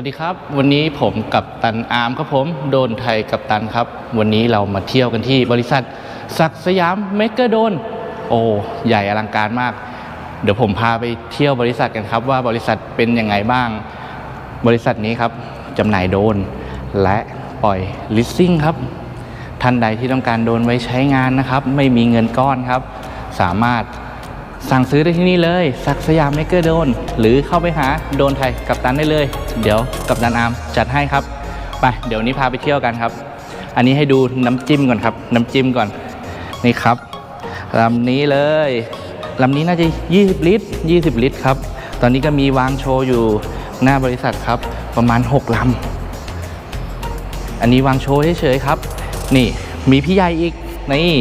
วัสดีครับ วันนี้ผมกับตันอาร์มครับผมโดนไทยกับตันครับ วันนี้เรามาเที่ยวกันที่บริษัทศักสยามเมกเกอร์โดน โอ้ใหญ่อลังการมาก เดี๋ยวผมพาไปเที่ยวบริษัทกันครับว่าบริษัทเป็นยังไงบ้าง บริษัทนี้ครับจำหน่ายโดน และปล่อยลิสซิ่งครับท่านใดที่ต้องการโดนไว้ใช้งานนะครับ ไม่มีเงินก้อนครับ สามารถ สั่งซื้อได้ที่นี่เลยสักสยามเมกเกอร์โดน หรือเข้าไปหาโดนไทยกับตันได้เลย เดี๋ยวกับตันอาร์มจัดให้ครับ ไปเดี๋ยวนี้พาไปเที่ยวกันครับ อันนี้ให้ดูน้ำจิ้มก่อนครับ น้ำจิ้มก่อนนี่ครับลำนี้เลยลำนี้น่าจะ 20 ลิตร 20 ลิตรครับ ตอนนี้ก็มีวางโชว์อยู่หน้าบริษัทครับ ประมาณ 6ลำอันนี้วางโชว์เฉยๆครับ นี่มีพี่ใหญ่อีกนี่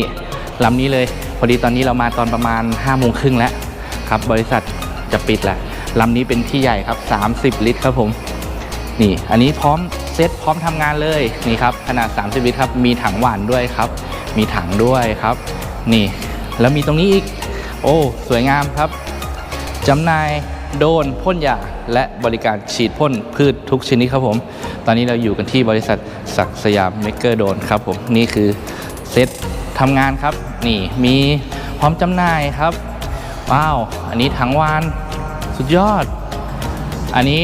ลำนี้เลย พอดีตอนนี้เรามาตอนประมาณ5้าโมงครึ่งแล้วครับ บริษัทจะปิดแล้วลำนี้เป็นพี่ใหญ่ครับ 30 ลิตรครับผม นี่ อันนี้พร้อมเซตพร้อมทำงานเลยนี่ครับขนาด 30 ลิตรครับ มีถังหวานด้วยครับ มีถังด้วยครับ นี่ แล้วมีตรงนี้อีก โอ้สวยงามครับจำหน่ายโดนพ่นยาและบริการฉีดพ่นพืชทุกชนิดครับผม ตอนนี้เราอยู่กันที่บริษัทศักสยามเมกเกอร์โดนครับผม นี่คือเซต ทำงานครับ นี่มีพร้อมจำหน่ายครับ ว้าว อันนี้ถังวานสุดยอด อันนี้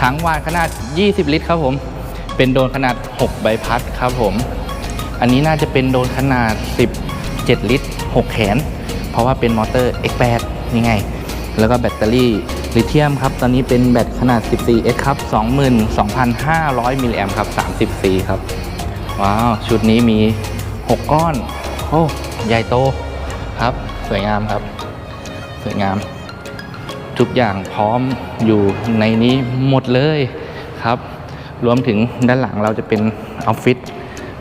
ถังวานขนาด 20 ลิตรครับผม เป็นโดนขนาด 6 ใบพัดครับผม อันนี้น่าจะเป็นโดนขนาด 17 ลิตร 6 แขน เพราะว่าเป็นมอเตอร์ X8 นี่ไง แล้วก็แบตเตอรี่ลิเธียมครับ ตอนนี้เป็นแบตขนาด 14X ครับ 22,500 มิลลิแอมครับ 30 c ครับ ว้าว ชุดนี้มี 6 ก้อน โอ้ใหญ่โตครับ สวยงามครับ สวยงาม ทุกอย่างพร้อมอยู่ในนี้หมดเลยครับ รวมถึงด้านหลังเราจะเป็นออฟฟิศ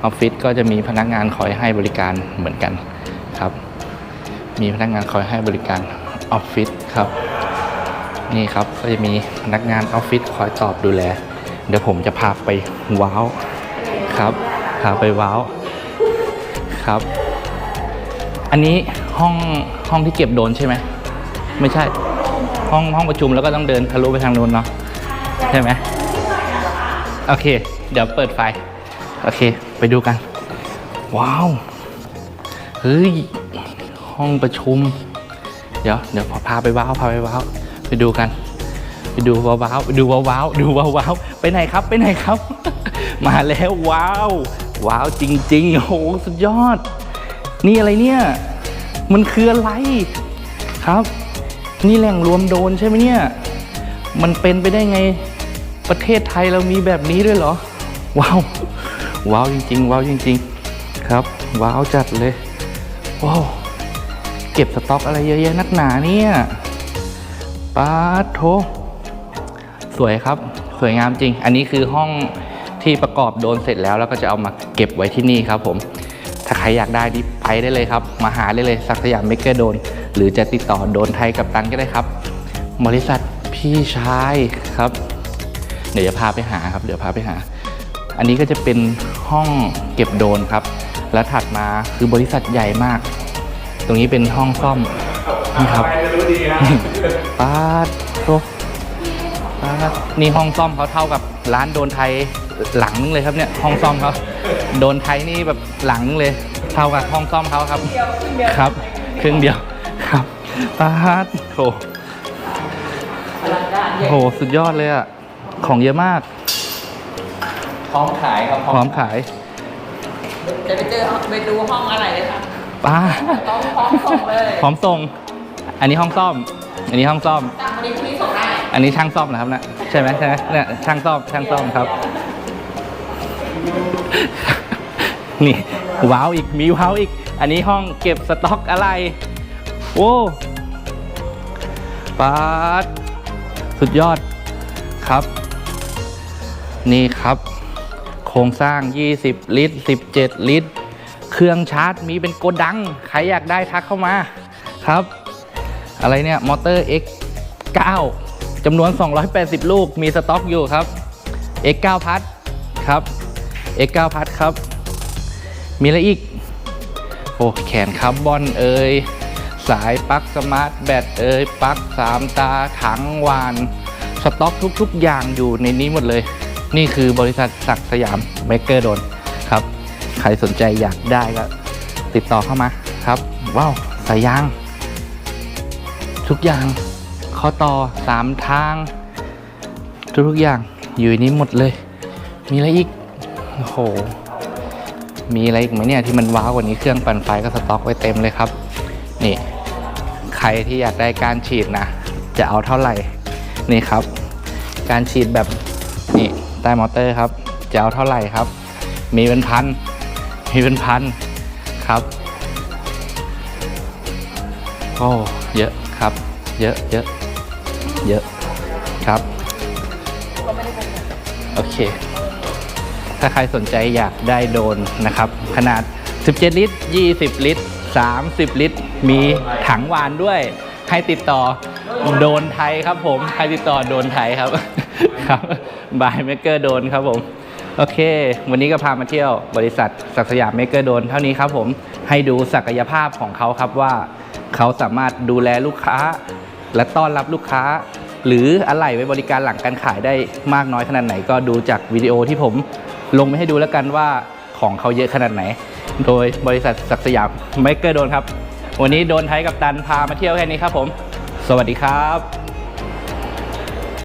ออฟฟิศก็จะมีพนักงานคอยให้บริการเหมือนกันครับ มีพนักงานคอยให้บริการออฟฟิศครับ นี่ครับก็จะมีพนักงานออฟฟิศคอยตอบดูแล เดี๋ยวผมจะพาไปว้าวครับพาไปว้าว ครับ อันนี้ห้องห้องที่เก็บโดรนใช่ไหมไม่ใช่ห้องห้องประชุมแล้วก็ต้องเดินทะลุไปทางนู้นเนาะใช่ไหมโอเค เดี๋ยวเปิดไฟ โอเค ไปดูกัน ว้าวเฮ้ยห้องประชุม เดี๋ยวเดี๋ยวพาไปว้าวพาไปว้าวไปดูกัน ไปดูว้าวว้าวไปดูว้าวว้าวดูว้าวว้าวไปไหนครับไปไหนครับ มาแล้วว้าว ว้าวจริง ๆ โอ้โหสุดยอด นี่อะไรเนี่ย มันคืออะไรครับ นี่แหล่งรวมโดนใช่ไหมเนี่ย มันเป็นไปได้ไงประเทศไทยเรามีแบบนี้ด้วยเหรอ ว้าว ว้าวจริง ๆ ว้าวจริง ๆ ครับ ว้าวจัดเลย ว้าว เก็บสต็อกอะไรเยอะแยะนักหนาเนี่ยปาโถสวยครับ สวยงามจริง อันนี้คือห้อง ที่ประกอบโดนเสร็จแล้วแล้วก็จะเอามาเก็บไว้ที่นี่ครับผม ถ้าใครอยากได้นี่ไปได้เลยครับ มาหาได้เลยสักสยามเมกเกอร์โดน หรือจะติดต่อโดนไทยกับตันก็ได้ครับบริษัทพี่ชายครับ เดี๋ยวจะพาไปหาครับ เดี๋ยวพาไปหา อันนี้ก็จะเป็นห้องเก็บโดนครับ แล้วถัดมาคือบริษัทใหญ่มาก ตรงนี้เป็นห้องซ่อมนี่ครับปาโตปานี่ห้องซ่อมเขาเท่ากับ ร้านโดนไทยหลังนึงเลยครับเนี่ยห้องซ่อมเขาโดนไทยนี่แบบหลังนึงเลยเท่ากับห้องซ่อมเขาครับครับครึ่งเดียวครับปาดโถโหสุดยอดเลยอะของเยอะมาก พร้อมขายครับพร้อมขาย จะไปเจอไปดูห้องอะไรเลยค่ะป้าต้องพร้อมส่งเลยพร้อมส่ง อันนี้ห้องซ่อม อันนี้ห้องซ่อมตามวันนี้พี่ส่งได้อันนี้ช่างซ่อมนะครับนะใช่ไหมใช่ไหมเนี่ยช่างซ่อมช่างซ่อมครับ นี่ว้าวอีกมีว้าวอีก อันนี้ห้องเก็บสต็อกอะไรโว้ปาดสุดยอดครับ นี่ครับ โครงสร้าง 20 ลิตร 17 ลิตร เครื่องชาร์จมีเป็นโกดัง ใครอยากได้ทักเข้ามาครับ อะไรเนี่ย มอเตอร์ X9 จำนวน 280 ลูกมีสต็อกอยู่ครับ X9 พัดครับ X9 พัดครับ มีอะไรอีก โอ้แขนคาร์บอนเอ่ยสายปลั๊กสมาร์ทแบตเอ่ยปลั๊กสามตาถังวาน สต็อกทุกๆ อย่างอยู่ในนี้หมดเลย นี่คือบริษัทศักสยามเมกเกอร์โดนครับ ใครสนใจอยากได้ก็ติดต่อเข้ามาครับ ว้าว สายยาง ทุกอย่าง ข้อต่อสามทาง ทุกๆอย่างอยู่ในนี้หมดเลย มีอะไรอีกโอ้โหมีอะไรอีกไหมเนี่ยที่มันว้าวกว่านี้เครื่องปั่นไฟก็สต็อกไว้เต็มเลยครับ นี่ ใครที่อยากได้การฉีดนะ จะเอาเท่าไหร่นี่ครับ การฉีดแบบนี่ใต้มอเตอร์ครับ จะเอาเท่าไหร่ครับ มีเป็นพันมีเป็นพันครับโอ้เยอะครับ เยอะเยอะ เยอะครับ โอเค ถ้าใครสนใจอยากได้โดนนะครับ ขนาด 17 ลิตร 20 ลิตร 30 ลิตร มีถังวานด้วย ให้ติดต่อโดนไทยครับผมให้ติดต่อโดนไทยครับ ครับบายเมเกอร์โดนครับผม โอเค วันนี้ก็พามาเที่ยวบริษัทศักสยามเมเกอร์โดนเท่านี้ครับผม ให้ดูศักยภาพของเขาครับว่า เขาสามารถดูแลลูกค้า และต้อนรับลูกค้า หรืออะไหล่ไว้บริการหลังการขายได้มากน้อยขนาดไหน ก็ดูจากวิดีโอที่ผมลงไปให้ดูแล้วกันว่าของเขาเยอะขนาดไหน โดยบริษัทศักสยามไมเกอร์โดนครับ วันนี้โดนไทยกับตันพามาเที่ยวแค่นี้ครับผม สวัสดีครับ